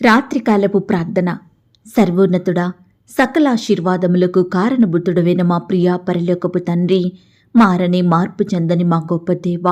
రాత్రికాలపు ప్రార్థన. సర్వోన్నతుడా సకలాశీర్వాదములకు కారణబుద్ధుడవైన మా ప్రియా పరిలోకపు తండ్రి మారని మార్పు చెందని మా గొప్ప దేవ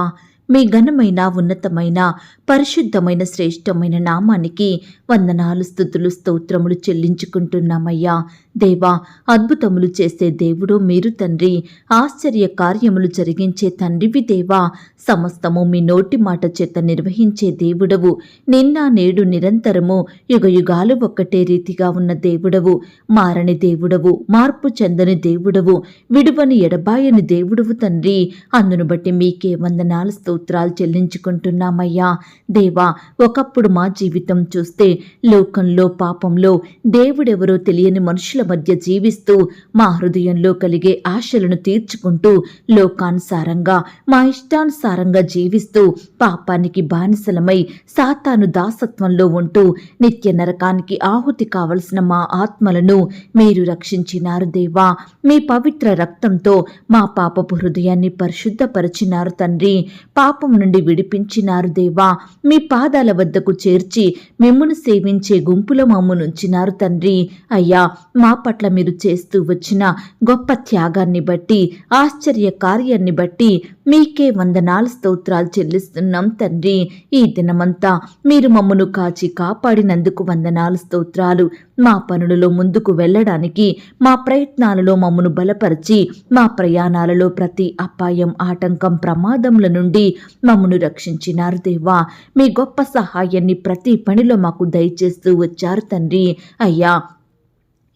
మీ ఘనమైన ఉన్నతమైన పరిశుద్ధమైన శ్రేష్టమైన నామానికి వందనాలు స్థుతులు స్తోత్రములు చెల్లించుకుంటున్నామయ్యా. దేవా అద్భుతములు చేసే దేవుడు మీరు తండ్రి. ఆశ్చర్య కార్యములు జరిగించే తండ్రివి దేవా. సమస్తము మీ నోటి మాట చేత నిర్వహించే దేవుడవు. నిన్న నేడు నిరంతరము యుగయుగాలు ఒక్కటే రీతిగా ఉన్న దేవుడవు. మారని దేవుడవు మార్పు చెందని దేవుడవు విడువని ఎడబాయని దేవుడవు తండ్రి. అందును బట్టి మీకే వందనాలు స్తోత్రాలు చెల్లించుకుంటున్నామయ్యా. దేవా ఒకప్పుడు మా జీవితం చూస్తే లోకంలో పాపంలో దేవుడెవరో తెలియని మనుషుల మధ్య జీవిస్తూ మా హృదయంలో కలిగే ఆశలను తీర్చుకుంటూ లోకానుసారంగా మా ఇష్టానుసారంగా జీవిస్తూ పాపానికి బానిసలమై సాతాను దాసత్వంలో ఉంటూ నిత్య నరకానికి ఆహుతి కావలసిన మా ఆత్మలను మీరు రక్షించినారు దేవా. మీ పవిత్ర రక్తంతో మా పాపపు హృదయాన్ని పరిశుద్ధపరిచినారు తండ్రి. పాపం నుండి విడిపించినారు దేవా. మీ పాదాల వద్దకు చేర్చి మిమ్మును సేవించే గుంపులో మమ్మునుంచినారు తండ్రి. అయ్యా మా పట్ల మీరు చేస్తూ వచ్చిన గొప్ప త్యాగాన్ని బట్టి ఆశ్చర్య కార్యాన్ని బట్టి మీకే వందనాలు స్తోత్రాలు చెల్లిస్తున్నాం తండ్రి. ఈ దినమంతా మీరు మమ్మను కాచి కాపాడినందుకు వందనాలు స్తోత్రాలు. మా పనులలో ముందుకు వెళ్ళడానికి మా ప్రయత్నాలలో మమ్మను బలపరిచి మా ప్రయాణాలలో ప్రతి అపాయం ఆటంకం ప్రమాదముల నుండి మమ్మను రక్షించినారు దేవా. మీ గొప్ప సహాయాన్ని ప్రతి పనిలో మాకు దయచేస్తూ వచ్చారు తండ్రి. అయ్యా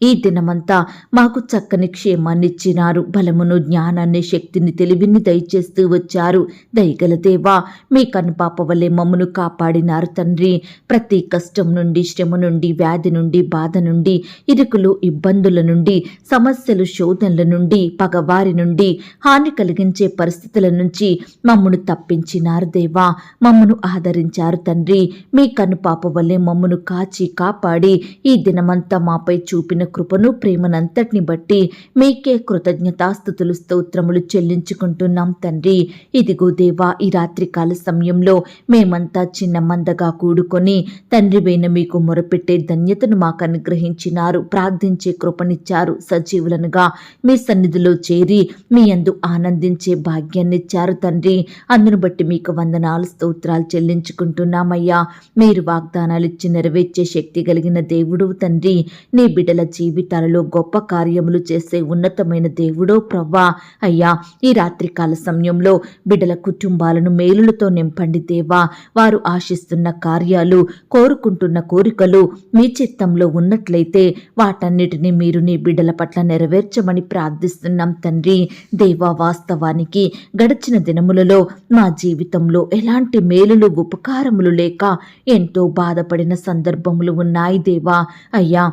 ఈ దినమంతా మాకు చక్కని క్షేమాన్నిచ్చినారు. బలమును జ్ఞానాన్ని శక్తిని తెలివిని దయచేస్తూ వచ్చారు. దయగల దేవా మీ కనుపాప వలె మమ్మను కాపాడినారు తండ్రి. ప్రతి కష్టం నుండి శ్రమ నుండి వ్యాధి నుండి బాధ నుండి ఇరుకులు ఇబ్బందుల నుండి సమస్యలు శోధనల నుండి పగవారి నుండి హాని కలిగించే పరిస్థితుల నుంచి మమ్మను తప్పించినారు దేవా. మమ్మను ఆదరించారు తండ్రి. మీ కనుపాప వలె మమ్మను కాచి కాపాడి ఈ దినమంతా మాపై చూపిన కృపను ప్రేమనంతటిని బట్టి మీకే కృతజ్ఞతాస్థుతులు స్తోత్రములు చెల్లించుకుంటున్నాం తండ్రి. ఇదిగో దేవా ఈ రాత్రికాల సమయంలో మేమంతా చిన్న మందగా కూడుకొని తండ్రి మీకు మొరపెట్టే ధన్యతను మాకు అనుగ్రహించినారు. ప్రార్థించే కృపనిచ్చారు. సజీవులనుగా మీ సన్నిధిలో చేరి మీ అందు ఆనందించే భాగ్యాన్నిచ్చారు తండ్రి. అందును బట్టి మీకు వందనాలు స్తోత్రాలు చెల్లించుకుంటున్నామయ్యా. మీరు వాగ్దానాలు ఇచ్చి నెరవేర్చే శక్తి కలిగిన దేవుడు తండ్రి. నీ బిడ్డల జీవితాలలో గొప్ప కార్యములు చేసే ఉన్నతమైన దేవుడో ప్రవ్వా. అయ్యా ఈ రాత్రికాల సమయంలో బిడ్డల కుటుంబాలను మేలులతో నింపండి దేవా. వారు ఆశిస్తున్న కార్యాలు కోరుకుంటున్న కోరికలు మీ చిత్తంలో ఉన్నట్లయితే వాటన్నిటిని మీరు నీ బిడ్డల పట్ల నెరవేర్చమని ప్రార్థిస్తున్నాం తండ్రి. దేవా వాస్తవానికి గడిచిన దినములలో మా జీవితంలో ఎలాంటి మేలులు ఉపకారములు లేక ఎంతో బాధపడిన సందర్భములు ఉన్నాయి దేవా. అయ్యా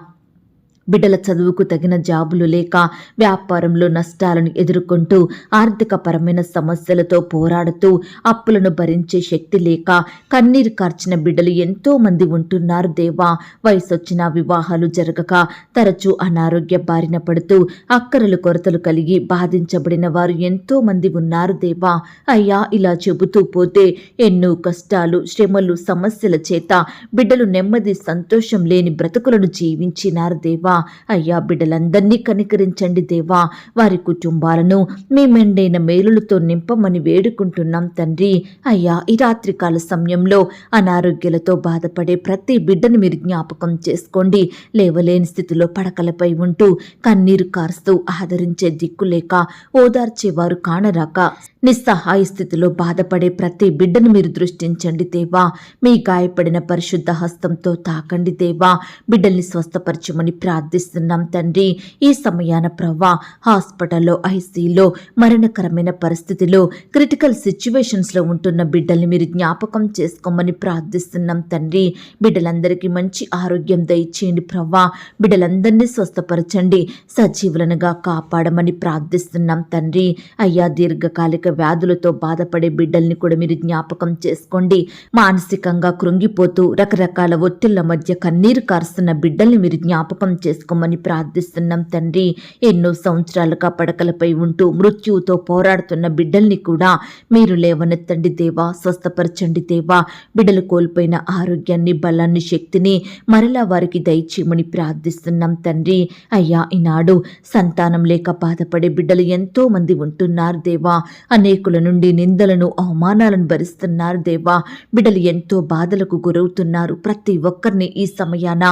బిడ్డల చదువుకు తగిన జాబులు లేక వ్యాపారంలో నష్టాలను ఎదుర్కొంటూ ఆర్థికపరమైన సమస్యలతో పోరాడుతూ అప్పులను భరించే శక్తి లేక కన్నీరు కార్చిన బిడ్డలు ఎంతో మంది ఉంటున్నారు దేవా. వయసొచ్చిన వివాహాలు జరగక తరచూ అనారోగ్య బారిన పడుతూ అక్కరలు కొరతలు కలిగి బాధించబడిన వారు ఎంతో మంది ఉన్నారు దేవా. అయ్యా ఇలా చెబుతూ పోతే ఎన్నో కష్టాలు శ్రమలు సమస్యల చేత బిడ్డలు నెమ్మది సంతోషం లేని బ్రతుకులను జీవించినారు దేవా. అయ్యా బిడ్డలందరినీ కనికరించండి దేవా. వారి కుటుంబాలను మీ మెండైన మేలులతో నింపమని వేడుకుంటున్నాం తండ్రి. అయ్యా ఈ రాత్రికాల సమయంలో అనారోగ్యాలతో బాధపడే ప్రతి బిడ్డను మీరు జ్ఞాపకం చేసుకోండి. లేవలేని స్థితిలో పడకలపై ఉంటూ కన్నీరు కారుస్తూ ఆదరించే దిక్కు లేక ఓదార్చేవారు కానరాక నిస్సహాయ స్థితిలో బాధపడే ప్రతి బిడ్డను మీరు దృష్టించండి దేవా. మీ గాయపడిన పరిశుద్ధ హస్తంతో తాకండి దేవా. బిడ్డల్ని స్వస్థపరచమని ప్రార్థిస్తున్నాం తండ్రి. ఈ సమయాన ప్రవ్వా హాస్పిటల్లో ఐసీలో మరణకరమైన పరిస్థితిలో క్రిటికల్ సిచ్యువేషన్స్లో ఉంటున్న బిడ్డల్ని మీరు జ్ఞాపకం చేసుకోమని ప్రార్థిస్తున్నాం తండ్రి. బిడ్డలందరికీ మంచి ఆరోగ్యం దయచేయండి ప్రవ్వా బిడ్డలందరినీ స్వస్థపరచండి. సజీవులనుగా కాపాడమని ప్రార్థిస్తున్నాం తండ్రి. అయ్యా దీర్ఘకాలిక వ్యాధులతో బాధపడే బిడ్డల్ని కూడా మీరు జ్ఞాపకం చేసుకోండి. మానసికంగా కృంగిపోతూ రకరకాల ఒత్తిళ్ళ మధ్య కన్నీరు కారుస్తున్న బిడ్డల్ని మీరు జ్ఞాపకం చేసుకోండి చేసుకోమని ప్రార్థిస్తున్నాం తండ్రి. ఎన్నో సంవత్సరాలుగా పడకలపై ఉంటూ మృత్యువుతో పోరాడుతున్న బిడ్డల్ని కూడా మీరు లేవనెత్తండి దేవా స్వస్థపరచండి దేవా. బిడ్డలు కోల్పోయిన ఆరోగ్యాన్ని బలాన్ని శక్తిని మరలా వారికి దయచేయమని ప్రార్థిస్తున్నాం తండ్రి. అయ్యా ఈనాడు సంతానం లేక బాధపడే బిడ్డలు ఎంతో మంది ఉంటున్నారు దేవా. అనేకుల నుండి నిందలను అవమానాలను భరిస్తున్నారు దేవా. బిడ్డలు ఎంతో బాధలకు గురవుతున్నారు. ప్రతి ఒక్కరిని ఈ సమయాన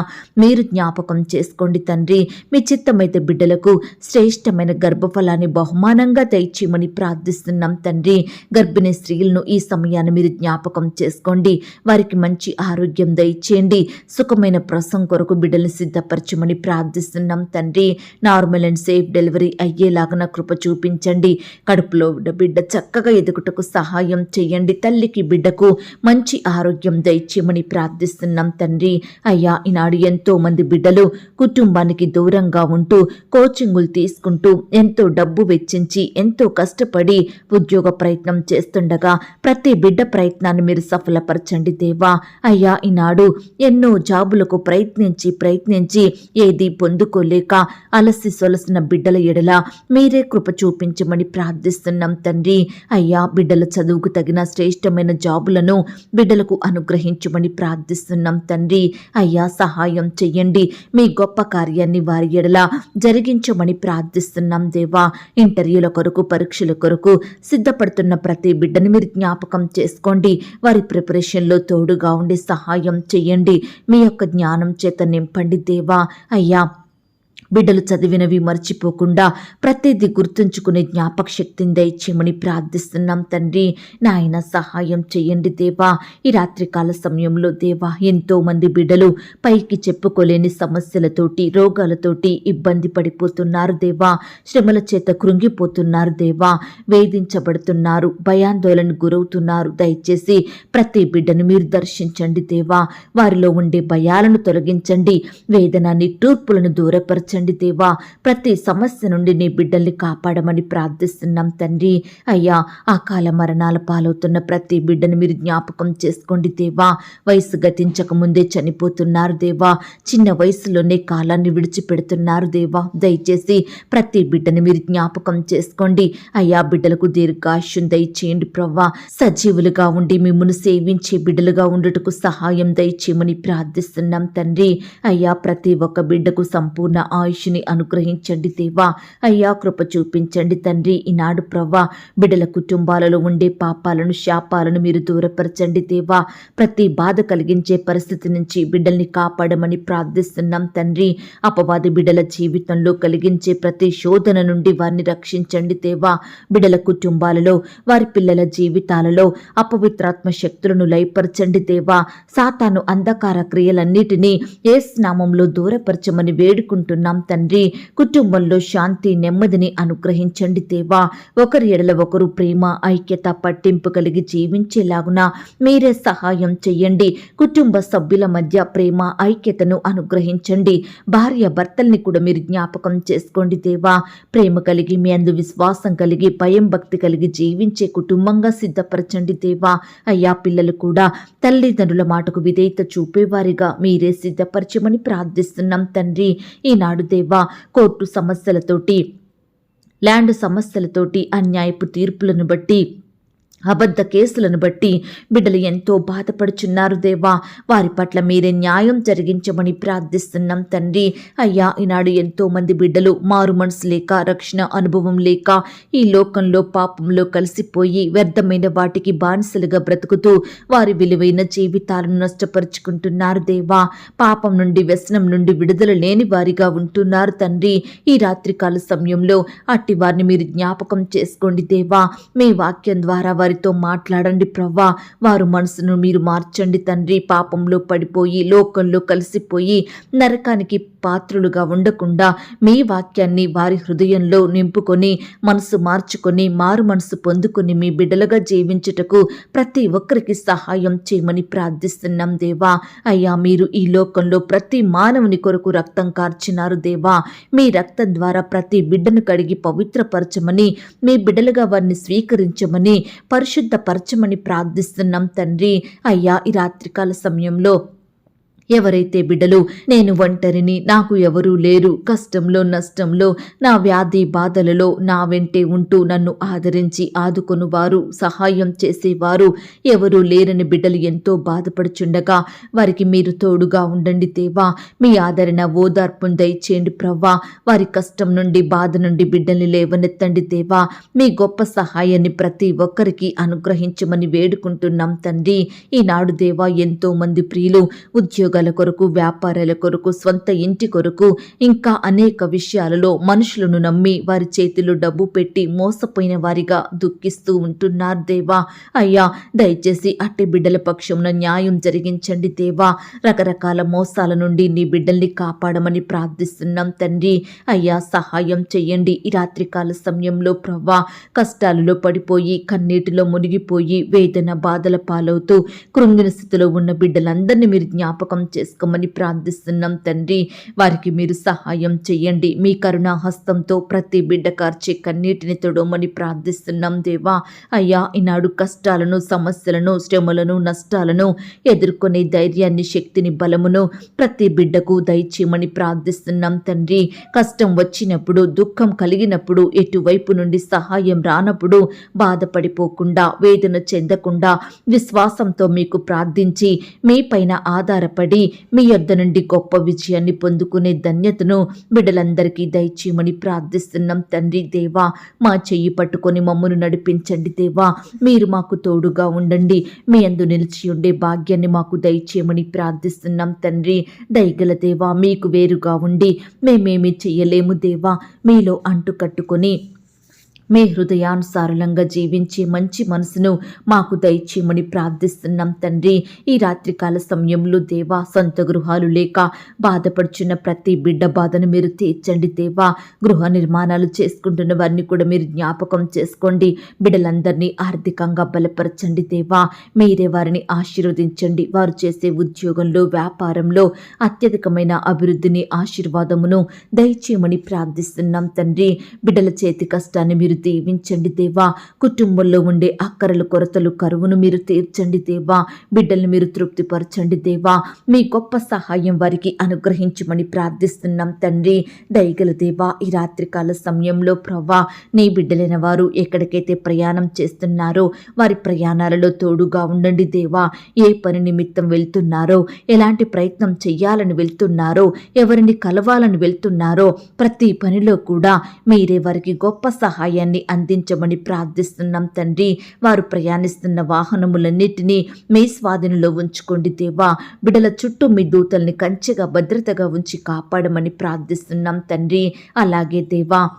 మీరు జ్ఞాపకం చేసుకోండి తండ్రి మీ చిత్తమైతే బిడ్డలకు శ్రేష్టమైన గర్భఫలాన్ని బహుమానంగా దయచేయమని ప్రార్థిస్తున్నాం తండ్రి. గర్భిణీ స్త్రీలను ఈ సమయాన్ని మీరు జ్ఞాపకం చేసుకోండి. వారికి మంచి ఆరోగ్యం దయచేయండి. సుఖమైన ప్రసం కొరకు బిడ్డలను సిద్ధపరచమని ప్రార్థిస్తున్నాం తండ్రి. నార్మల్ అండ్ సేఫ్ డెలివరీ అయ్యేలాగా కృప చూపించండి. కడుపులో ఉన్న బిడ్డ చక్కగా ఎదుగుటకు సహాయం చేయండి. తల్లికి బిడ్డకు మంచి ఆరోగ్యం దయచేయమని ప్రార్థిస్తున్నాం తండ్రి. అయ్యా ఈనాడు ఎంతో మంది బిడ్డలు కుటుంబానికి దూరంగా ఉంటూ కోచింగులు తీసుకుంటూ ఎంతో డబ్బు వెచ్చించి ఎంతో కష్టపడి ఉద్యోగ ప్రయత్నం చేస్తుండగా ప్రతి బిడ్డ ప్రయత్నాన్ని మీరు సఫలపరచండి దేవా. అయ్యా ఈనాడు ఎన్నో జాబులకు ప్రయత్నించి ప్రయత్నించి ఏది పొందుకోలేక అలసి సొలసిన బిడ్డల ఎడల మీరే కృప చూపించమని ప్రార్థిస్తున్నాం తండ్రి. అయ్యా బిడ్డల చదువుకు తగిన శ్రేష్టమైన జాబులను బిడ్డలకు అనుగ్రహించమని ప్రార్థిస్తున్నాం తండ్రి. అయ్యా సహాయం చెయ్యండి. మీ గొప్ప కార్యాన్ని వారి ఎడల జరిగించమని ప్రార్థిస్తున్నాం దేవా. ఇంటర్వ్యూల కొరకు పరీక్షల కొరకు సిద్ధపడుతున్న ప్రతి బిడ్డని మీరు జ్ఞాపకం చేసుకోండి. వారి ప్రిపరేషన్లో తోడుగా ఉండి సహాయం చేయండి. మీ యొక్క జ్ఞానం చేత నింపండి దేవా. అయ్యా బిడ్డలు చదివినవి మర్చిపోకుండా ప్రతిదీ గుర్తుంచుకునే జ్ఞాపక శక్తిని దయచేయమని ప్రార్థిస్తున్నాం తండ్రి. నాయన సహాయం చేయండి దేవా. ఈ రాత్రికాల సమయంలో దేవా ఎంతో మంది బిడ్డలు పైకి చెప్పుకోలేని సమస్యలతోటి రోగాలతోటి ఇబ్బంది పడిపోతున్నారు దేవా. శ్రమల చేత కృంగిపోతున్నారు దేవా. వేధించబడుతున్నారు భయాందోళన గురవుతున్నారు. దయచేసి ప్రతి బిడ్డను మీరు దర్శించండి దేవా. వారిలో ఉండే భయాలను తొలగించండి. వేదన నిట్టూర్పులను దూరపరచండి. దేవా. ప్రతి సమస్య నుండి నీ బిడ్డల్ని కాపాడమని ప్రార్థిస్తున్నాం తండ్రి. అయ్యా అకాల మరణాల పాలవుతున్న ప్రతి బిడ్డను మీరు జ్ఞాపకం చేసుకోండి దేవా. వయసు గతించక ముందే చనిపోతున్నారు దేవా. చిన్న వయసులోనే కాలాన్ని విడిచిపెడుతున్నారు దేవా. దయచేసి ప్రతి బిడ్డని మీరు జ్ఞాపకం చేసుకోండి. అయ్యా బిడ్డలకు దీర్ఘాయుష్యం దయచేయండి ప్రవ్వా. సజీవులుగా ఉండి మిమ్మల్ని సేవించే బిడ్డలుగా ఉండుటకు సహాయం దయచేయమని ప్రార్థిస్తున్నాం తండ్రి. అయ్యా ప్రతి ఒక్క బిడ్డకు సంపూర్ణ ఆయుష్ని అనుగ్రహించండి దేవా. అయ్యా కృప చూపించండి తండ్రి. ఈనాడు ప్రవ్వా బిడ్డల కుటుంబాలలో ఉండే పాపాలను శాపాలను మీరు దూరపరచండి దేవా. ప్రతి బాధ కలిగించే పరిస్థితి నుంచి బిడ్డల్ని కాపాడమని ప్రార్థిస్తున్నాం తండ్రి. అపవాది బిడ్డల జీవితంలో కలిగించే ప్రతి శోధన నుండి వారిని రక్షించండి దేవా. బిడ్డల కుటుంబాలలో వారి పిల్లల జీవితాలలో అపవిత్రాత్మ శక్తులను లయపరచండి దేవా. సాతాను అంధకార క్రియలన్నిటినీ ఏ స్నామంలో దూరపరచమని వేడుకుంటున్నాం తండ్రి కుటుంబంలో శాంతి నెమ్మదిని అనుగ్రహించండి దేవా. ఒకరి ఎడల ఒకరు ప్రేమ ఐక్యత పట్టింపు కలిగి జీవించేలాగున మీరే సహాయం చెయ్యండి. కుటుంబ సభ్యుల మధ్య ప్రేమ ఐక్యతను అనుగ్రహించండి. భార్య భర్తల్ని కూడా మీరు జ్ఞాపకం చేసుకోండి దేవా. ప్రేమ కలిగి మీ అందు విశ్వాసం కలిగి భయం భక్తి కలిగి జీవించే కుటుంబంగా సిద్ధపరచండి దేవా. అయ్యా పిల్లలు కూడా తల్లిదండ్రుల మాటకు విధేయత చూపేవారిగా మీరే సిద్ధపరచమని ప్రార్థిస్తున్నాం తండ్రి. ఈనాడు గురుదేవా కోర్టు సమస్యలతోటి ల్యాండ్ సమస్యలతోటి అన్యాయపు తీర్పులను బట్టి అబద్ధ కేసులను బట్టి బిడ్డలు ఎంతో బాధపడుచున్నారు దేవా. వారి పట్ల మీరే న్యాయం జరిగించమని ప్రార్థిస్తున్నాం తండ్రి. అయ్యా ఈనాడు ఎంతో మంది బిడ్డలు మారు మనసు లేక రక్షణ అనుభవం లేక ఈ లోకంలో పాపంలో కలిసిపోయి వ్యర్థమైన వాటికి బానిసలుగా బ్రతుకుతూ వారి విలువైన జీవితాలను నష్టపరుచుకుంటున్నారు దేవా. పాపం నుండి వ్యసనం నుండి విడుదల లేని వారిగా ఉంటున్నారు తండ్రి. ఈ రాత్రికాల సమయంలో అట్టి వారిని మీరు జ్ఞాపకం చేసుకోండి దేవా. మీ వాక్యం ద్వారా వారితో మాట్లాడండి ప్రవ్వా. వారు మనసును మీరు మార్చండి తండ్రి. పాపంలో పడిపోయి లోకంలో కలిసిపోయి నరకానికి పాత్రులుగా ఉండకుండా మీ వాక్యాన్ని వారి హృదయంలో నింపుకొని మనసు మార్చుకొని మారు మనసు పొందుకుని మీ బిడ్డలుగా జీవించుటకు ప్రతి ఒక్కరికి సహాయం చేయమని ప్రార్థిస్తున్నాం దేవా. అయ్యా మీరు ఈ లోకంలో ప్రతి మానవుని కొరకు రక్తం కార్చినారు దేవా. మీ రక్తం ద్వారా ప్రతి బిడ్డను కడిగి పవిత్రపరచమని మీ బిడ్డలుగా వారిని స్వీకరించమని పరిశుద్ధపరచమని ప్రార్థిస్తున్నాం తండ్రి. అయ్యా ఈ రాత్రికాల సమయంలో ఎవరైతే బిడ్డలు నేను ఒంటరిని నాకు ఎవరూ లేరు. కష్టంలో నష్టంలో నా వ్యాధి బాధలలో నా వెంటే ఉంటూ నన్ను ఆదరించి ఆదుకొనువారు సహాయం చేసేవారు. ఎవరూ లేరని బిడ్డలు ఎంతో బాధపడుచుండగా వారికి మీరు తోడుగా ఉండండి దేవా. మీ ఆదరణ ఓదార్పును దయచేయండి ప్రవ్వా. వారి కష్టం నుండి బాధ నుండి బిడ్డల్ని లేవనెత్తండి దేవా. మీ గొప్ప సహాయాన్ని ప్రతి ఒక్కరికి అనుగ్రహించమని వేడుకుంటున్నాం తండ్రి. ఈనాడు దేవా ఎంతో మంది ప్రియులు ఉద్యోగాల కొరకు వ్యాపారాల కొరకు స్వంత ఇంటి కొరకు ఇంకా అనేక విషయాలలో మనుషులను నమ్మి వారి చేతిలో డబ్బు పెట్టి మోసపోయిన వారిగా దుఃఖిస్తూ ఉంటున్నారు దేవా. అయ్యా దయచేసి అట్టి బిడ్డల పక్షమున న్యాయం జరిగించండి దేవా. రకరకాల మోసాల నుండి నీ బిడ్డల్ని కాపాడమని ప్రార్థిస్తున్నాం తండ్రి. అయ్యా సహాయం చెయ్యండి. ఈ రాత్రికాల సమయంలో ప్రవ్వా కష్టాలలో పడిపోయి కన్నీటిలో మునిగిపోయి వేదన బాధల పాలవుతూ కృంగిన స్థితిలో ఉన్న బిడ్డలందరినీ మీరు జ్ఞాపకం చేసుకోమని ప్రార్థిస్తున్నాం తండ్రి. వారికి మీరు సహాయం చేయండి. మీ కరుణా హస్తంతో ప్రతి బిడ్డ కార్చే కన్నీటిని తొడవమని ప్రార్థిస్తున్నాం దేవా. అయ్యా ఈనాడు కష్టాలను సమస్యలను శ్రమలను నష్టాలను ఎదుర్కొనే ధైర్యాన్ని శక్తిని బలమును ప్రతి బిడ్డకు దయచేయమని ప్రార్థిస్తున్నాం తండ్రి. కష్టం వచ్చినప్పుడు దుఃఖం కలిగినప్పుడు ఎటువైపు నుండి సహాయం రానప్పుడు బాధపడిపోకుండా వేదన చెందకుండా విశ్వాసంతో మీకు ప్రార్థించి మీ పైన ఆధారపడి మీ యొద్ద నుండి గొప్ప విజయాన్ని పొందుకునే ధన్యతను బిడ్డలందరికీ దయచేయమని ప్రార్థిస్తున్నాం తండ్రి దేవా మా చెయ్యి పట్టుకొని మమ్మను నడిపించండి దేవా. మీరు మాకు తోడుగా ఉండండి. మీ అందు నిలిచి ఉండే భాగ్యాన్ని మాకు దయచేయమని ప్రార్థిస్తున్నాం తండ్రి. దయగల దేవా మీకు వేరుగా ఉండి మేమేమి చెయ్యలేము దేవా. మీలో అంటు కట్టుకొని మీ హృదయానుసారులంగా జీవించే మంచి మనసును మాకు దయచేయమని ప్రార్థిస్తున్నాం తండ్రి. ఈ రాత్రికాల సమయంలో దేవా సొంత గృహాలు లేక బాధపడుచున్న ప్రతి బిడ్డ బాధను మీరు తీర్చండి దేవా. గృహ నిర్మాణాలు చేసుకుంటున్న వారిని కూడా మీరు జ్ఞాపకం చేసుకోండి. బిడ్డలందరినీ ఆర్థికంగా బలపరచండి దేవా. మీరే వారిని ఆశీర్వదించండి. వారు చేసే ఉద్యోగంలో వ్యాపారంలో అత్యధికమైన అభివృద్ధిని ఆశీర్వాదమును దయచేయమని ప్రార్థిస్తున్నాం తండ్రి. బిడ్డల చేతి కష్టాన్ని మీరు దీవించండి దేవా. కుటుంబంలో ఉండే అక్కరలు కొరతలు కరువును మీరు తీర్చండి దేవా. బిడ్డల్ని మీరు తృప్తిపరచండి దేవా. మీ గొప్ప సహాయం వారికి అనుగ్రహించమని ప్రార్థిస్తున్నాం తండ్రి. దయగల దేవా ఈ రాత్రికాల సమయంలో ప్రవ్వా నీ బిడ్డలైన వారు ఎక్కడికైతే ప్రయాణం చేస్తున్నారో వారి ప్రయాణాలలో తోడుగా ఉండండి దేవా. ఏ పని నిమిత్తం వెళ్తున్నారో ఎలాంటి ప్రయత్నం చెయ్యాలని వెళ్తున్నారో ఎవరిని కలవాలని వెళ్తున్నారో ప్రతి పనిలో కూడా మీరే వారికి గొప్ప సహాయాన్ని అందించమని ప్రార్థిస్తున్నాం తండ్రి. వారు ప్రయాణిస్తున్న వాహనములన్నిటినీ మీ స్వాధీనంలో ఉంచుకోండి దేవా. బిడల చుట్టూ మీ దూతల్ని కంచెగా భద్రతగా ఉంచి కాపాడమని ప్రార్థిస్తున్నాం తండ్రి. అలాగే దేవా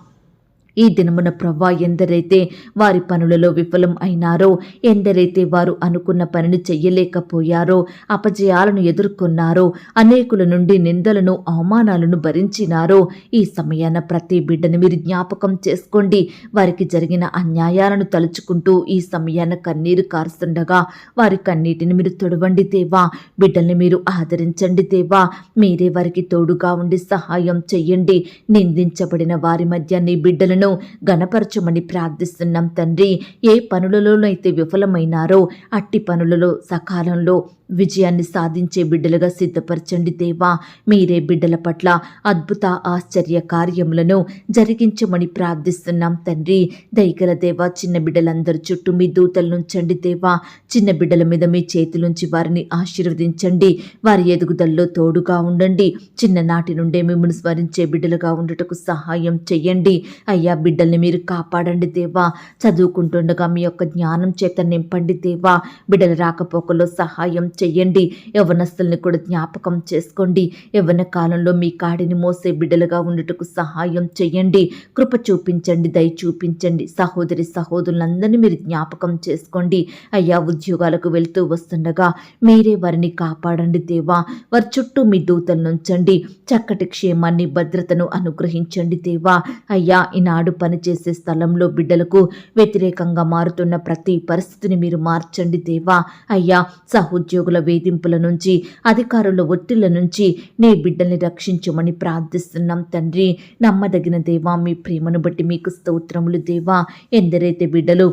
ఈ దినమున ప్రవ్వా ఎందరైతే వారి పనులలో విఫలం అయినారో ఎందరైతే వారు అనుకున్న పనిని చెయ్యలేకపోయారో అపజయాలను ఎదుర్కొన్నారో అనేకుల నుండి నిందలను అవమానాలను భరించినారో ఈ సమయాన ప్రతి బిడ్డను మీరు జ్ఞాపకం చేసుకోండి. వారికి జరిగిన అన్యాయాలను తలుచుకుంటూ ఈ సమయాన కన్నీరు కారుస్తుండగా వారి కన్నీటిని మీరు తొడవండి దేవా. బిడ్డల్ని మీరు ఆదరించండి దేవా. మీరే వారికి తోడుగా ఉండి సహాయం చెయ్యండి. నిందించబడిన వారి మధ్య నీ బిడ్డలను గణపరచమని ప్రార్థిస్తున్నాం తండ్రి. ఏ పనులలోనైతే విఫలమైనారో అట్టి పనులలో సకాలంలో విజయాన్ని సాధించే బిడ్డలుగా సిద్ధపరచండి దేవా. మీరే బిడ్డల పట్ల అద్భుత ఆశ్చర్య కార్యములను జరిగించమని ప్రార్థిస్తున్నాం తండ్రి. దయగల దేవా చిన్న బిడ్డలందరి చుట్టూ మీ దూతలనుంచండి దేవా. చిన్న బిడ్డల మీద మీ చేతులుంచి వారిని ఆశీర్వదించండి. వారి ఎదుగుదలలో తోడుగా ఉండండి. చిన్ననాటి నుండే మిమ్మల్ని స్మరించే బిడ్డలుగా ఉండటకు సహాయం చెయ్యండి. అయ్యా బిడ్డల్ని మీరు కాపాడండి దేవా. చదువుకుంటుండగా మీ యొక్క జ్ఞానం చేత నింపండి దేవా. బిడ్డల రాకపోకలో సహాయం చెయ్యండి. యవనస్తుల్ని కూడా జ్ఞాపకం చేసుకోండి. యవన కాలంలో మీ కాడిని మోసే బిడ్డలుగా ఉండుటకు సహాయం చెయ్యండి. కృప చూపించండి దయ చూపించండి. సహోదరి సహోదరులందరినీ మీరు జ్ఞాపకం చేసుకోండి. అయ్యా ఉద్యోగాలకు వెళ్తూ వస్తుండగా మీరే వారిని కాపాడండి దేవా. వారి చుట్టూ మీ దూతలు నుంచండి చక్కటి క్షేమాన్ని భద్రతను అనుగ్రహించండి దేవా. అయ్యా ఈనాడు పనిచేసే స్థలంలో బిడ్డలకు వ్యతిరేకంగా మారుతున్న ప్రతి పరిస్థితిని మీరు మార్చండి దేవా. అయ్యా సహోద్యోగుల వేధింపుల నుంచి అధికారుల ఒత్తిళ్ళ నుంచి నీ బిడ్డల్ని రక్షించమని ప్రార్థిస్తున్నాం తండ్రి. నమ్మదగిన దేవా మీ ప్రేమను బట్టి మీకు స్తోత్రములు దేవా. ఎందరైతే బిడ్డలు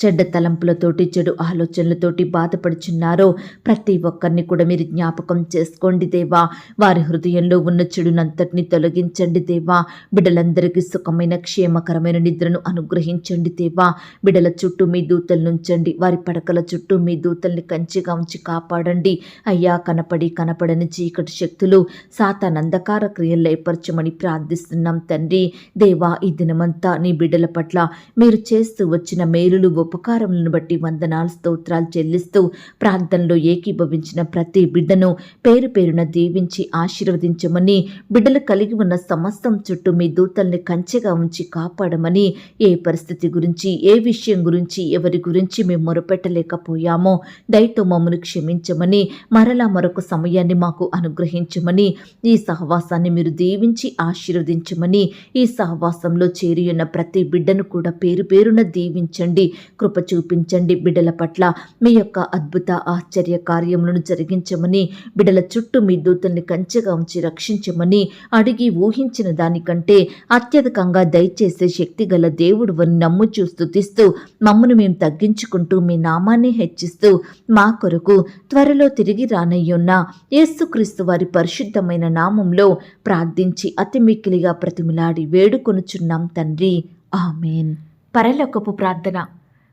చెడ్డ తలంపులతోటి చెడు ఆలోచనలతోటి బాధపడుచున్నారో ప్రతి ఒక్కరిని కూడా మీరు జ్ఞాపకం చేసుకోండి దేవా. వారి హృదయంలో ఉన్న చెడునంతటిని తొలగించండి దేవా. బిడ్డలందరికీ సుఖమైన క్షేమకరమైన నిద్రను అనుగ్రహించండి దేవా. బిడ్డల చుట్టూ మీ దూతలు నుంచండి వారి పడకల చుట్టూ మీ దూతల్ని కంచిగా ఉంచి కాపాడండి. అయ్యా కనపడి కనపడని చీకటి శక్తులు సాతానందకార క్రియలు ఏర్పరచమని ప్రార్థిస్తున్నాం తండ్రి. దేవా ఈ దినమంతా నీ బిడ్డల పట్ల మీరు చేస్తూ వచ్చిన మేలులు ఉపకారములను బట్టి వందనాలు స్తోత్రాలు చెల్లిస్తూ ప్రార్థనలో ఏకీభవించిన ప్రతి బిడ్డను పేరు పేరున దీవించి ఆశీర్వదించమని బిడ్డలు కలిగి ఉన్న సమస్తం చుట్టూ మీ దూతల్ని కంచెగా ఉంచి కాపాడమని ఏ పరిస్థితి గురించి ఏ విషయం గురించి ఎవరి గురించి మేము మొరపెట్టలేకపోయామో దయతో మమ్మను క్షమించమని మరలా మరొక సమయాన్ని మాకు అనుగ్రహించమని ఈ సహవాసాన్ని మీరు దీవించి ఆశీర్వదించమని ఈ సహవాసంలో చేరియున్న ప్రతి బిడ్డను కూడా పేరు పేరున దీవించండి. కృప చూపించండి బిడ్డల పట్ల. మీ యొక్క అద్భుత ఆశ్చర్య కార్యములను జరిగించమని బిడ్డల చుట్టూ మీ దూతల్ని కంచెగా ఉంచి రక్షించమని అడిగి ఊహించిన దానికంటే అత్యధికంగా దయచేసే శక్తి గల దేవుడు అని నమ్ముచూ స్తుతిస్తూ మమ్మను మేము తగ్గించుకుంటూ మీ నామాన్ని హెచ్చిస్తూ మా కొరకు త్వరలో తిరిగి రానయ్యున్న యేసుక్రీస్తు వారి పరిశుద్ధమైన నామంలో ప్రార్థించి అతి మిక్కిలిగా ప్రతిమిలాడి వేడుకొనుచున్నాం తండ్రి. ఆమెన్. పరలోకపు ప్రార్థన.